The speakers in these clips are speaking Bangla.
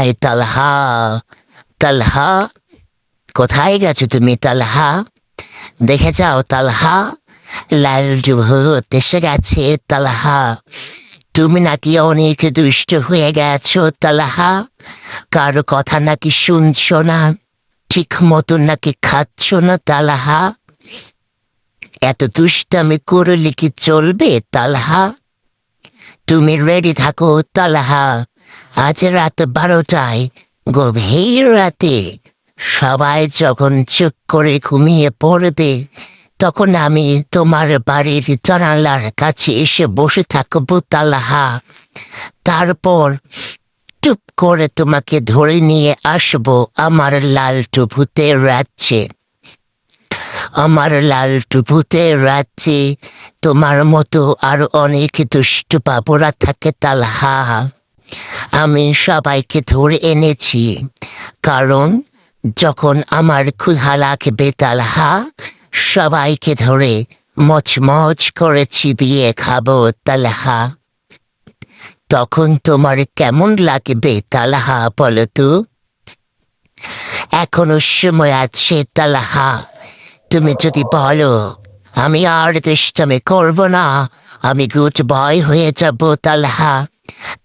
এই তালহা? তালহা, কোথায় গেছো তুমি তালহা? দেখে যাও তালহা, লাল ভূত এসে গেছে তালহা। তুমি নাকি অনেক দুষ্ট হয়ে গেছো তালহা। কারও কথা নাকি শুনছো না ঠিক মতন নাকি খাচ্ছ না তালহা? এত দুষ্টামি করলে কি চলবে তালহা? তুমি রেডি থাকো তালহা। আজ রাত বারোটায় গভীর রাতে সবাই যখন চুপ করে ঘুমিয়ে পড়বে, তখন আমি তোমার বাড়ির জানালার কাছে এসে বসে থাকব, তালাহা। তারপর টুপ করে তোমাকে ধরে নিয়ে আসব আমার লালটু ভূতের রাজ্যে। আমার লালটু ভূতের রাজ্যে তোমার মতো আরও অনেক দুষ্ট বাবুরা থাকে, তালহা। আমি সবাইকে ধরে এনেছি। কারণ যখন আমার ক্ষুধা লাগবে তালহা সবাইকে ধরে মচমচ করে চিবিয়ে খাব তালহা তখন তোমার কেমন লাগবে তালহা বলো তো? এখনও সময় আছে তালহা তুমি যদি বলো, আমি আর দুষ্টামি করব না, আমি গুড বয় হয়ে যাব তালহা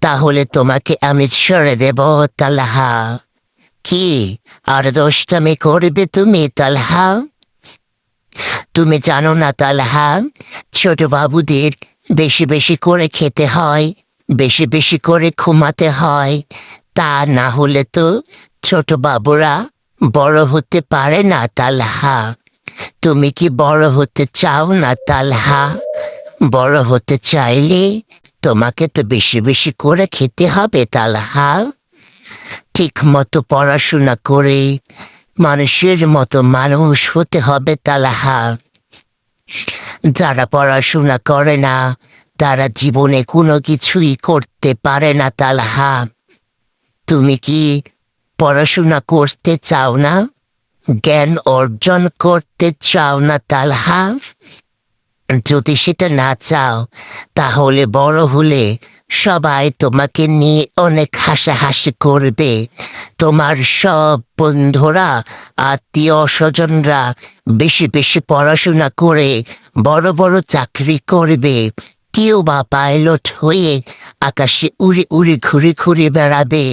তাহলে তোমাকে আমি ছেড়ে দেব, তালহা। কি? আর দুষ্টামি করবে তুমি, তালহা? তুমি জানো না, তালহা, ছোট বাবুদের বেশি বেশি করে খেতে হয়, বেশি বেশি করে ঘুমাতে হয়। তা না হলে তো ছোট বাবুরা বড় হতে পারে না, তালহা। তুমি কি বড় হতে চাও না, তালহা? বড় হতে চাইলে তোমাকে তো বেশি বেশি করে খেতে হবে তালহা ঠিক মতো পড়াশোনা করে মানুষের মতো মানুষ হতে হবে তালাহা যারা পড়াশোনা করে না, তারা জীবনে কোনো কিছুই করতে পারে না তালাহা তুমি কি পড়াশোনা করতে চাও না? জ্ঞান অর্জন করতে চাও না তালহা যদি সেটা না চাও, তাহলে বড় হলে সবাই তোমাকে নিয়ে অনেক হাসাহাসি করবে। তোমার সব বন্ধুরা, আত্মীয় স্বজনরা বেশি বেশি পড়াশোনা করে বড় বড় চাকরি করবে। কেউ বা পাইলট হয়ে আকাশে উড়ে উড়ে ঘুরে ঘুরে বেড়াবে।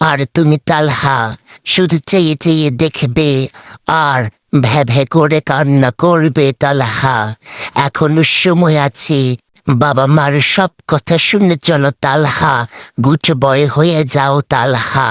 আর তুমি তালহা, শুধু চেয়ে চেয়ে দেখবে, আর ভ্যা ভ্যা করে কান্না করবে তালহা। এখনও সময় আছে, বাবা মার সব কথা শুনে চলো তালহা গুট বয় হয়ে যাও তালহা।